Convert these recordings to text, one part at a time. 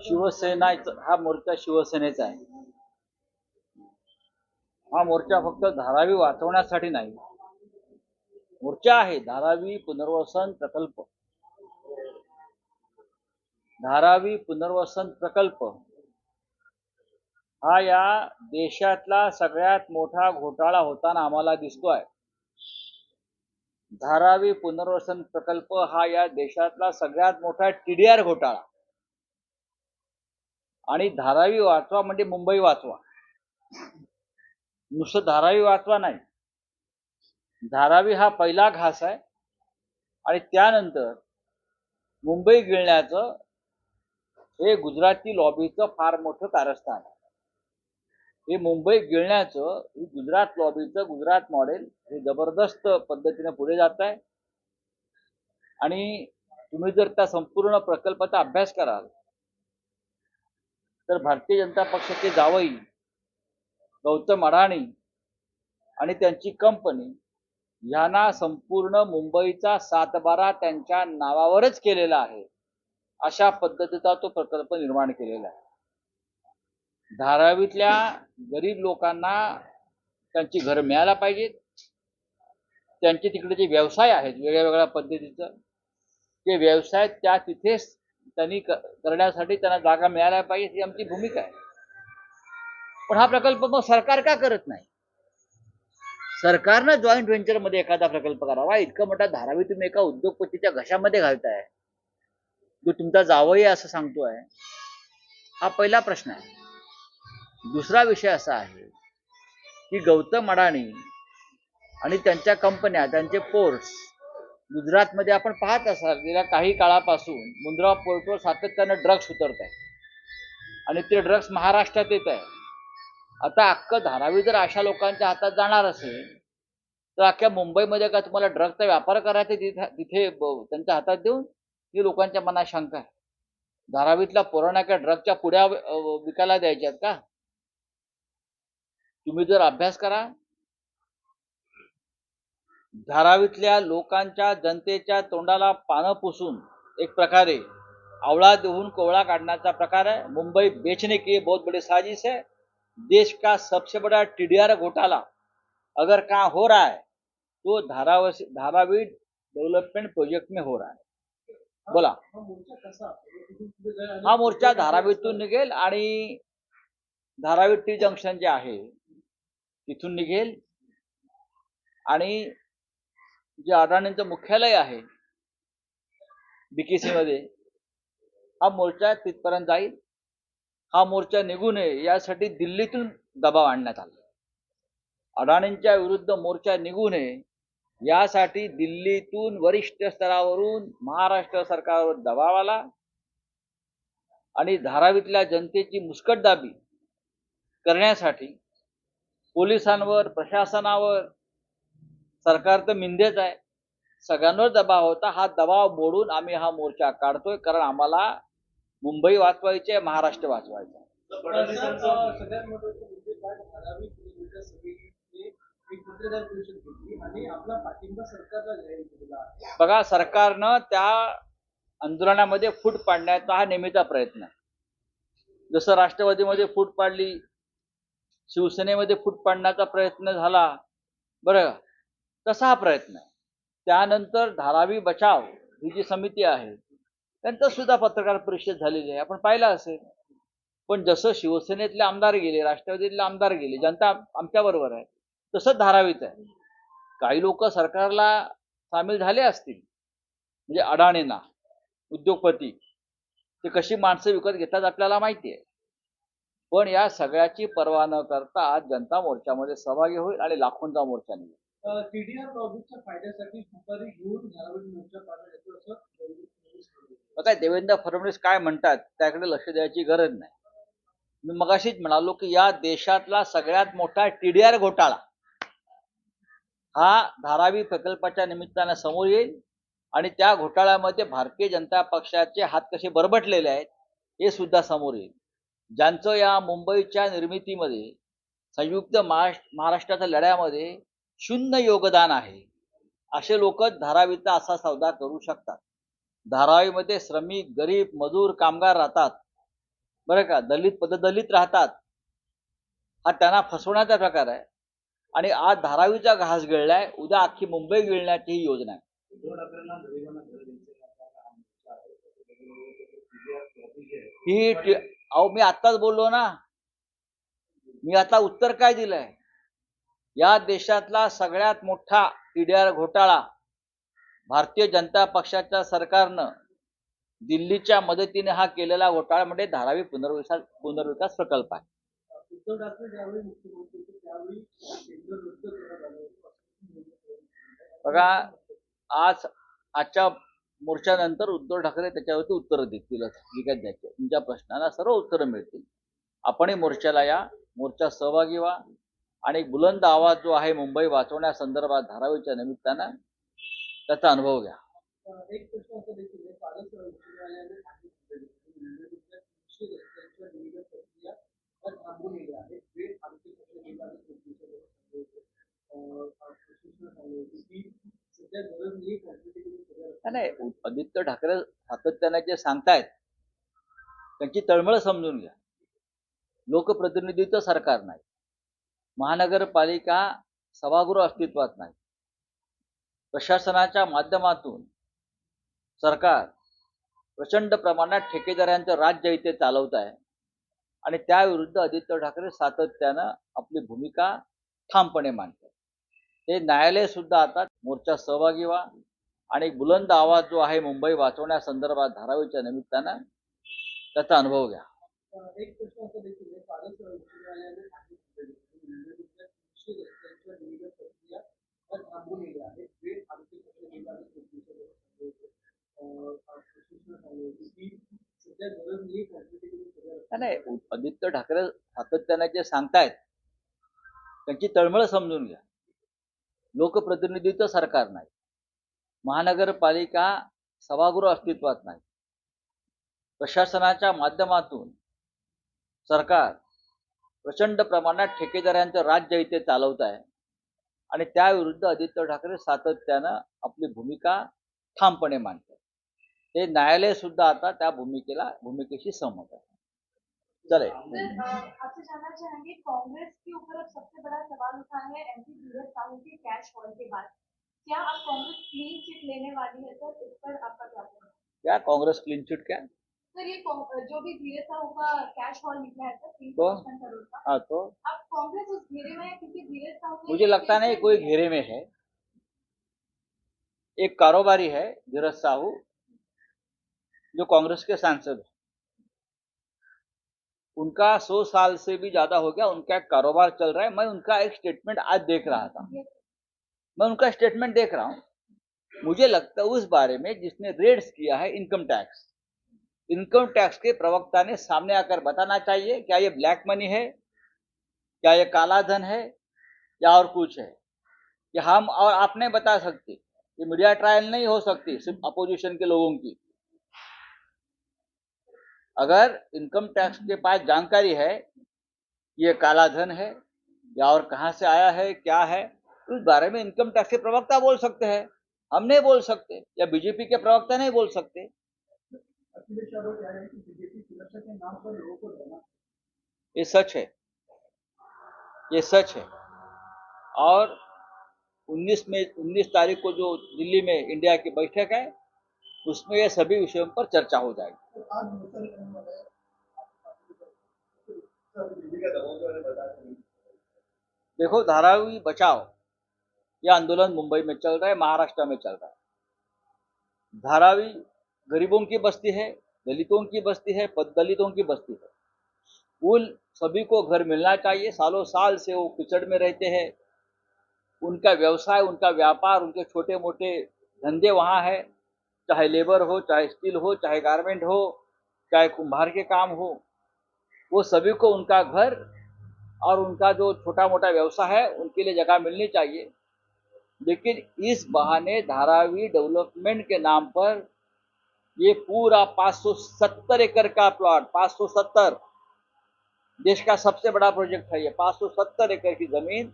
शिवसेना हा मोर्चा शिवसेनेचा आहे. हा मोर्चा फक्त धारावी वाचवण्यासाठी नाही. मोर्चा आहे धारावी पुनर्वसन प्रकल्प. धारावी पुनर्वसन प्रकल्प. हा या देशातला सगळ्यात मोठा घोटाळा होताना आम्हाला दिसतोय. धारावी पुनर्वसन प्रकल्प हा या देशातला सगळ्यात मोठा टीडीआर घोटाळा. आणि धारावी वाचवा म्हणजे मुंबई वाचवा. नुसतं धारावी वाचवा नाही. धारावी हा पहिला घास आहे. आणि त्यानंतर मुंबई गिळण्याचं हे गुजराती लॉबीचं फार मोठं कारस्थान आहे. हे मुंबई गिळण्याचं गुजरात लॉबीचं गुजरात मॉडेल हे जबरदस्त पद्धतीने पुढे जात आहे. आणि तुम्ही जर त्या संपूर्ण प्रकल्पाचा अभ्यास कराल तर भारतीय जनता पक्षाचे जावई गौतम अडाणी आणि त्यांची कंपनी यांना संपूर्ण मुंबईचा सातबारा त्यांच्या नावावरच केलेला आहे. अशा पद्धतीचा तो प्रकल्प निर्माण केलेला आहे. धारावीतल्या गरीब लोकांना त्यांची घरं मिळायला पाहिजेत. त्यांचे तिकडे जे व्यवसाय आहेत वेगळ्या वेगळ्या पद्धतीचं ते व्यवसाय त्या तिथेच त्यांनी करण्यासाठी त्यांना जागा मिळायला पाहिजे ही आमची भूमिका आहे. पण हा प्रकल्प मग सरकार का करत नाही? सरकारनं जॉईंट व्हेंचरमध्ये एखादा प्रकल्प करावा. इतकं मोठा धारावी तुम्ही एका उद्योगपतीच्या घशामध्ये घालताय. जो तुमचा जावई असं सांगतोय. हा पहिला प्रश्न आहे. दुसरा विषय असा आहे की गौतम अडाणी आणि त्यांच्या कंपन्या त्यांचे पोर्ट्स गुजरातमध्ये आपण पाहत असाल गेल्या काही काळापासून मुंद्रा पोर्टवर सातत्यानं ड्रग्स उतरत आहे आणि ते ड्रग्स महाराष्ट्रात येत आहे आता अख्खं धारावी जर अशा लोकांच्या हातात जाणार असेल तर अख्ख्या मुंबईमध्ये का तुम्हाला ड्रगचा व्यापार करायचा तिथे तिथे ब- त्यांच्या हातात देऊन ही लोकांच्या मनात शंका आहे. धारावीतला पोरांना काय ड्रगच्या पुड्या विकायला द्यायच्यात का? तुम्ही जर अभ्यास करा. धारावीतल्या लोकांच्या जनतेच्या तोंडाला पानं पुसून एक प्रकारे आवळा देऊन कोवळा काढण्याचा प्रकार है मुंबई बेचने की बहुत बड़े साजिश है देश का सबसे बड़ा टीडीआर घोटाला अगर कहाँ हो रहा है तो धारावी धारावी डेवलपमेंट प्रोजेक्ट में हो रहा है. बोला. हा मोर्चा धारावीतून निघेल आणि धारावी टी जंक्शन जे आहे तिथून निघेल. आणि जे अडाणींचं मुख्यालय आहे बीकेसी मध्ये हा मोर्चा तिथपर्यंत जाईल. हा मोर्चा निघू नये यासाठी दिल्लीतून दबाव आणण्यात आला. अडाणींच्या विरुद्ध मोर्चा निघू नये यासाठी दिल्लीतून वरिष्ठ स्तरावरून महाराष्ट्र सरकारवर दबाव आला. आणि धारावीतल्या जनतेची मुस्कटदाबी करण्यासाठी पोलिसांवर प्रशासनावर. सरकार तर मिंदेच आहे. सगळ्यांवर दबाव होता. हा दबाव मोडून आम्ही हा मोर्चा काढतोय. कारण आम्हाला मुंबई वाचवायची आहे महाराष्ट्र वाचवायचं आहे. बघा सरकारनं त्या आंदोलनामध्ये फूट पाडण्याचा हा नेहमीचा प्रयत्न आहे. जसं राष्ट्रवादीमध्ये फूट पाडली शिवसेनेमध्ये फूट पाडण्याचा प्रयत्न झाला. बरं तसा हा प्रयत्न. त्यानंतर धारावी बचाव ही जी समिती आहे त्यांचं सुद्धा पत्रकार परिषद झालेली आहे. आपण पाहिलं असेल. पण जसं शिवसेनेतले आमदार गेले राष्ट्रवादीतले आमदार गेले जनता आमच्या बरोबर आहे तसंच धारावीत आहे. काही लोक सरकारला सामील झाले असतील. म्हणजे अडाणींना उद्योगपती. ते कशी माणसं विकत घेतात आपल्याला माहिती आहे. पण या सगळ्याची पर्वा न करता आज जनता मोर्चामध्ये सहभागी होईल आणि लाखोंचा मोर्चा निघेल. फायद्यासाठी घेऊन मोर्चा असं. आता देवेंद्र फडणवीस काय म्हणतात त्याकडे लक्ष द्यायची गरज नाही. मी मगाशीच म्हणालो की या देशातला सगळ्यात मोठा टीडीआर घोटाळा हा धारावी प्रकल्पाच्या निमित्तानं समोर येईल आणि त्या घोटाळ्यामध्ये भारतीय जनता पक्षाचे हात कसे बरबटलेले आहेत हे सुद्धा समोर येईल. ज्यांचं या मुंबईच्या निर्मितीमध्ये संयुक्त महाराष्ट्र महाराष्ट्राच्या लढ्यामध्ये शून्य योगदान आहे असे लोक धारावीचा असा सौदा करू शकतात. धारावीमध्ये श्रमिक गरीब मजूर कामगार राहतात. बरं का? दलित पददलित राहतात. हा त्यांना फसवण्याचा प्रकार आहे. आणि आज धारावीचा घास गिळलाय उद्या अख्खी मुंबई गिळण्याची ही योजना आहे. ही अहो मी आत्ताच बोललो ना. मी आता उत्तर काय दिलंय? या देशातला सगळ्यात मोठा ईडीआर घोटाळा भारतीय जनता पक्षाच्या सरकारनं दिल्लीच्या मदतीने हा केलेला घोटाळा म्हणजे धारावी पुनर्विकास पुनर्विकास प्रकल्प आहे. बघा आज आजच्या मोर्चानंतर उद्धव ठाकरे त्याच्यावरती उत्तरं देतीलच निकाल द्यायचे तुमच्या प्रश्नाला सर्व उत्तरं मिळतील आपणही मोर्चाला या मोर्चा सहभागी व्हा आणि बुलंद आवाज जो आहे मुंबई वाचवण्यासंदर्भात धारावीच्या निमित्तानं त्याचा अनुभव घ्या एक नाही? आदित्य ठाकरे सातत्याने जे सांगतायत त्यांची तळमळ समजून घ्या. लोकप्रतिनिधीचं सरकार नाही. महानगरपालिका सभागृह अस्तित्वात नाही. प्रशासनाच्या माध्यमातून सरकार प्रचंड प्रमाणात ठेकेदारांचं राज्य इथे चालवत आहे. आणि त्याविरुद्ध आदित्य ठाकरे सातत्यानं आपली भूमिका ठामपणे मांडतात. ते न्यायालय सुद्धा आता मोर्चा सहभागी व्हा. आणि एक बुलंद आवाज जो आहे मुंबई वाचवण्यासंदर्भात धारावीच्या निमित्तानं त्याचा अनुभव घ्या. नाही आदित्य ठाकरे सातत्याने जे सांगतायत त्यांची तळमळ समजून घ्या. लोकप्रतिनिधीचं सरकार नाही. महानगरपालिका सभागृह अस्तित्वात नाही. प्रशासनाच्या माध्यमातून सरकार प्रचंड प्रमाणात ठेकेदारांचं राज्य इथे चालवत आहे आणि त्याविरुद्ध आदित्य ठाकरे सातत्यानं आपली भूमिका ठामपणे मांडतात. ते न्यायालय सुद्धा आता त्या भूमिकेला भूमिकेशी सहमत आहे. चले. कांग्रेस के ऊपर अब सबसे बड़ा सवाल उठा है एमपी साहू के कैश हॉल के बाद क्या अब कांग्रेस क्लीन चिट लेने वाली है सर? इस पर आपका क्या क्या कांग्रेस क्लीन चिट क्या? सर ये जो भी धीरज साहू का कैश हॉल निकला है सर तो? हाँ तो? अब कांग्रेस उस घेरे में है क्योंकि साहू ने मुझे लगता नहीं कोई घेरे में है। एक कारोबारी है धीरज साहू जो कांग्रेस के सांसद है। उनका सौ साल से भी ज़्यादा हो गया उनका एक कारोबार चल रहा है। मैं उनका एक स्टेटमेंट आज देख रहा था। मैं उनका स्टेटमेंट देख रहा हूँ। मुझे लगता है उस बारे में जिसने रेड्स किया है इनकम टैक्स इनकम टैक्स के प्रवक्ता ने सामने आकर बताना चाहिए, क्या ये ब्लैक मनी है, क्या ये काला धन है, या और कुछ है? कि हम और आप नहीं बता सकते ये मीडिया ट्रायल नहीं हो सकती सिर्फ़ अपोजिशन के लोगों की। अगर इनकम टैक्स के पास जानकारी है ये काला धन है, या और कहाँ से आया है, क्या है उस बारे में इनकम टैक्स के प्रवक्ता बोल सकते हैं। हम नहीं बोल सकते, या बीजेपी के प्रवक्ता नहीं बोल सकते। ये सच है। ये सच है। और 19 में 19 तारीख को जो दिल्ली में इंडिया की बैठक है, उसमें ये सभी विषयों पर चर्चा हो जाएगी। तो देखो, धारावी बचाओ। ये आंदोलन मुंबई में चल रहा है, महाराष्ट्र में चल रहा है। धारावी गरीबों की बस्ती है, दलितों की बस्ती है पद दलितों की बस्ती है। उन सभी को घर मिलना चाहिए, सालों साल से वो किचड़ में रहते हैं। उनका व्यवसाय, उनका व्यापार, उनके छोटे मोटे धंधे वहाँ है। चाहे लेबर हो, चाहे स्टील हो, चाहे गारमेंट हो, चाहे कुम्हार के काम हो, वो सभी को उनका घर और उनका जो छोटा मोटा व्यवसाय है, उनके लिए जगह मिलनी चाहिए। लेकिन इस बहाने धारावी डेवलपमेंट के नाम पर ये पूरा 570 एकड़ का प्लॉट 570 देश का सबसे बड़ा प्रोजेक्ट है ये। 570 एकड़ की ज़मीन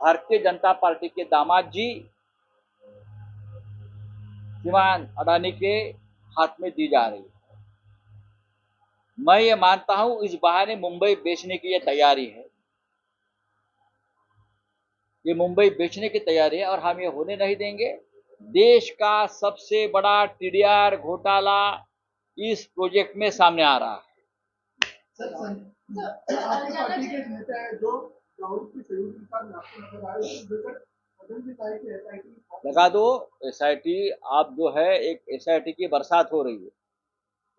भारतीय जनता पार्टी के दामाद जी श्रीमान अडानी के हाथ में दी जा रही है। मैं ये मानता हूँ, इस बहाने मुंबई बेचने की ये तैयारी है। ये मुंबई बेचने की तैयारी है और हम ये होने नहीं देंगे। देश का सबसे बड़ा टीडीआर घोटाला इस प्रोजेक्ट में सामने आ रहा है। टी लगा दो एसआईटी आप जो है एक एसआईटी की बरसात हो रही है।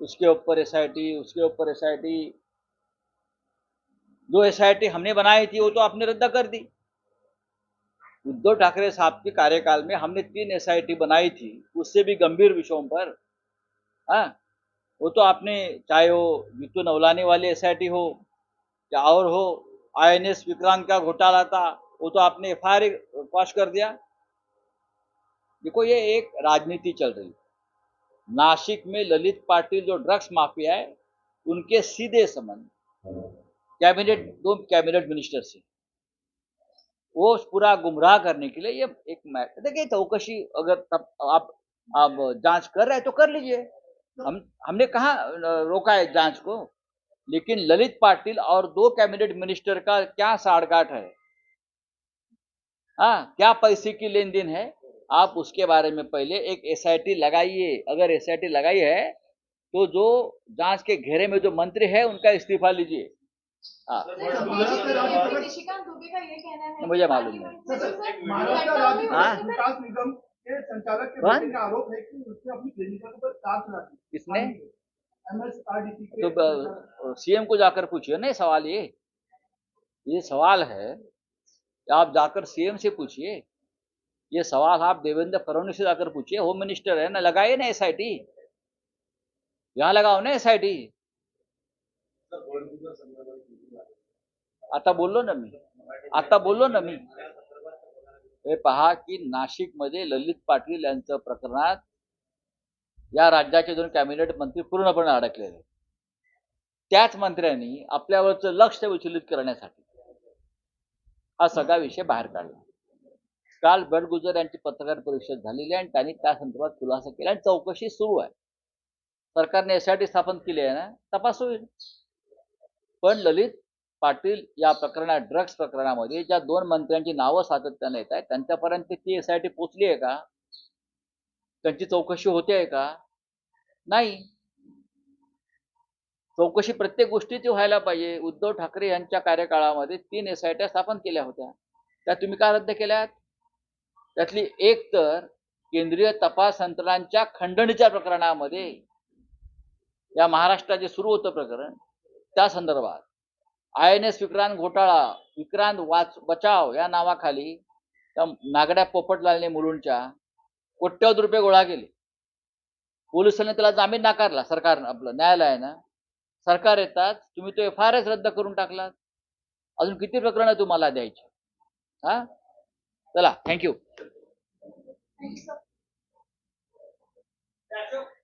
उसके ऊपर एसआईटी उसके ऊपर एसआईटी जो एसआईटी हमने बनाई थी वो तो आपने रद्द कर दी। उद्धव ठाकरे साहब के कार्यकाल में हमने तीन एसआईटी बनाई थी उससे भी गंभीर विषयों पर। हाँ वो तो आपने चाहे वो जीतू नवलाने वाली एसआईटी हो या और हो आईएनएस विक्रांत का घोटाला था वो तो आपने एफ़ आई पास कर दिया। देखो ये एक राजनीति चल रही है। नासिक में ललित पाटिल जो ड्रग्स माफिया है उनके सीधे संबंध। कैबिनेट दो कैबिनेट मिनिस्टर से। वो पूरा गुमराह करने के लिए ये एक मैटर देखिए, चौकशी अगर तब आप आप जाँच कर रहे हैं तो कर लीजिए। हम, हमने कहा रोका है जाँच को, लेकिन ललित पाटिल और दो कैबिनेट मिनिस्टर का क्या साड़गांठ है? हाँ क्या पैसे की लेन देन है? आप उसके बारे में पहले एक एसआईटी लगाइए। अगर एसआईटी लगाई है तो जो जाँच के घेरे में जो मंत्री है, उनका इस्तीफा लीजिए। हाँ। सर, निशिकांत दुबे का ये कहना है। मुझे कि मालूम नहीं। पार्लियामेंट में महाराष्ट्र लखनऊ में राज्य मुख्यमंत्री- विकास निगम के संचालक के कौन? बेटे का आरोप है कि उसने अपनी प्रेमिका के ऊपर कार चला दी। किसने? एमएसआरडीसी के तो सीएम को जाकर पूछिए ना ये सवाल ये। ये सवाल है कि आप जाकर सीएम से पूछिए। ये सवाल आप देवेंद्र फडणवीस से जाकर पूछिए। होम मिनिस्टर है ना लगाइए ना एसआईटी यहाँ लगाओ ना एसआयटी आता बोललो ना मी. आता बोललो ना मी. हे पहा की नाशिकमध्ये ललित पाटील यांचं प्रकरणात या राज्याचे दोन कॅबिनेट मंत्री पूर्णपणे अडकलेले. त्याच मंत्र्यांनी आपल्यावरचं लक्ष विचलित करण्यासाठी हा सगळा विषय बाहेर काढला. काल बडगुजर यांची पत्रकार परिषद झालेली आहे आणि त्यांनी त्या संदर्भात खुलासा केला आणि चौकशी सुरू आहे. सरकारने एसआयटी स्थापन केली आहे ना तपास होईल. पण ललित पाटील या प्रकरणात ड्रग्स प्रकरणामध्ये ज्या दोन मंत्र्यांची नावं सातत्याने येत आहेत त्यांच्यापर्यंत ती एस आय टी पोचली आहे का? त्यांची चौकशी होते आहे का? नाही. चौकशी प्रत्येक गोष्टीची व्हायला पाहिजे. उद्धव ठाकरे यांच्या कार्यकाळामध्ये तीन एस आय टी स्थापन केल्या होत्या. त्या तुम्ही का रद्द केल्यात? त्यातली एक तर केंद्रीय तपास यंत्रणांच्या खंडणीच्या प्रकरणामध्ये या महाराष्ट्रात जे सुरू होतं प्रकरण. त्या संदर्भात आय एन एस विक्रांत घोटाळा विक्रांत वाच बचाव या नावाखाली त्या नागड्या पोपटलालने मुलुंडच्या कोट्यवधी रुपये गोळा केले. पोलिसांनी त्याला जामीन नाकारला सरकार आपलं न्यायालयानं. सरकार येतात तुम्ही तो एफ आय आर रद्द करून टाकलात. अजून किती प्रकरणं तुम्हाला द्यायची? हा? चला थँक्यू Thank you.